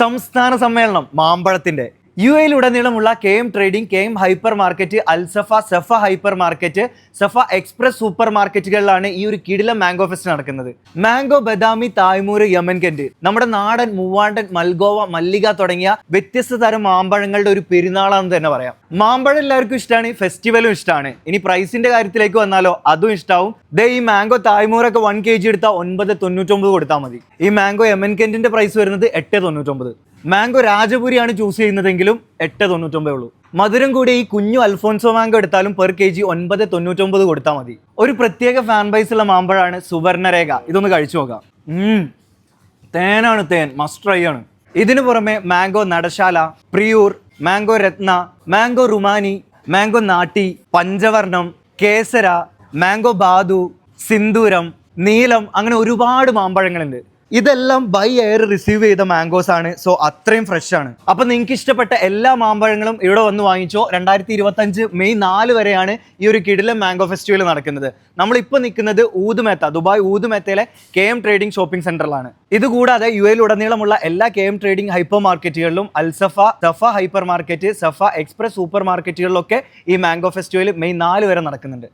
സംസ്ഥാന സമ്മേളനം മാമ്പഴത്തിന്റെ യു എയിലുടനീളമുള്ള K M trading K M hypermarket Al Safa Safa hypermarket Safa express super മാർക്കറ്റുകളിലാണ് ഈ ഒരു കിടിലം മാംഗോ ഫെസ്റ്റ് നടക്കുന്നത്. മാംഗോ ബദാമി തായ്മൂര് യമൻ കെന്റ് നമ്മുടെ നാടൻ മൂവാണ്ടൻ മൽഗോവ മല്ലിക തുടങ്ങിയ വ്യത്യസ്ത തരം മാമ്പഴങ്ങളുടെ ഒരു പെരുന്നാളാണെന്ന് തന്നെ പറയാം. മാമ്പഴം എല്ലാവർക്കും ഇഷ്ടമാണ് ഫെസ്റ്റിവലും ഇഷ്ടമാണ് ഇനി പ്രൈസിന്റെ കാര്യത്തിലേക്ക് വന്നാലോ അതും ഇഷ്ടാവും. ദേ ഈ മാംഗോ തായ്മൂരൊക്കെ വൺ കെ ജി എടുത്താൽ ഒൻപത് തൊണ്ണൂറ്റൊമ്പത് കൊടുത്താൽ മതി. ഈ മാംഗോ എം എൻ കെന്റിന്റെ പ്രൈസ് വരുന്നത് എട്ട് തൊണ്ണൂറ്റൊമ്പത്. മാംഗോ രാജപുരിയാണ് ചൂസ് ചെയ്യുന്നതെങ്കിലും എട്ട് തൊണ്ണൂറ്റൊമ്പതേ ഉള്ളൂ. മധുരം കൂടി ഈ കുഞ്ഞു അൽഫോൻസോ മാംഗോ എടുത്താലും പെർ കെ ജി ഒൻപത് തൊണ്ണൂറ്റൊമ്പത് കൊടുത്താൽ മതി. ഒരു പ്രത്യേക ഫാൻ ബൈസ് ഉള്ള മാമ്പഴമാണ് സുവർണരേഖ. ഇതൊന്ന് കഴിച്ചു നോക്കാം. തേനാണ് തേൻ. മസ്റ്റ് ട്രൈ ആണ്. ഇതിനു പുറമെ mango നടശാല Priyur mango Ratna mango Rumani mango നാട്ടി പഞ്ചവർണം കേസര മാംഗോ ബാദു സിന്ദൂരം നീലം അങ്ങനെ ഒരുപാട് മാമ്പഴങ്ങളുണ്ട്. ഇതെല്ലാം ബൈ എയർ റിസീവ് ചെയ്ത മാംഗോസ് ആണ്. സോ അത്രയും ഫ്രഷ് ആണ്. അപ്പൊ നിങ്ങൾക്ക് ഇഷ്ടപ്പെട്ട എല്ലാ മാമ്പഴങ്ങളും ഇവിടെ വന്ന് വാങ്ങിച്ചോ. രണ്ടായിരത്തി ഇരുപത്തഞ്ച് മെയ് നാല് വരെയാണ് ഈ ഒരു കിടിലം മാംഗോ ഫെസ്റ്റിവൽ നടക്കുന്നത്. നമ്മളിപ്പോൾ നിൽക്കുന്നത് ഊതുമേത്ത ദുബായ് ഊതുമേത്തയിലെ കെ എം ട്രേഡിംഗ് ഷോപ്പിംഗ് സെന്ററിലാണ് ഇതുകൂടാതെ യു എയിൽ ഉടനീളമുള്ള എല്ലാ K M trading hyper മാർക്കറ്റുകളിലും Al Safa Safa hypermarket Safa express super മാർക്കറ്റുകളിലൊക്കെ ഈ മാംഗോ ഫെസ്റ്റിവൽ മെയ് നാല് വരെ നടക്കുന്നുണ്ട്.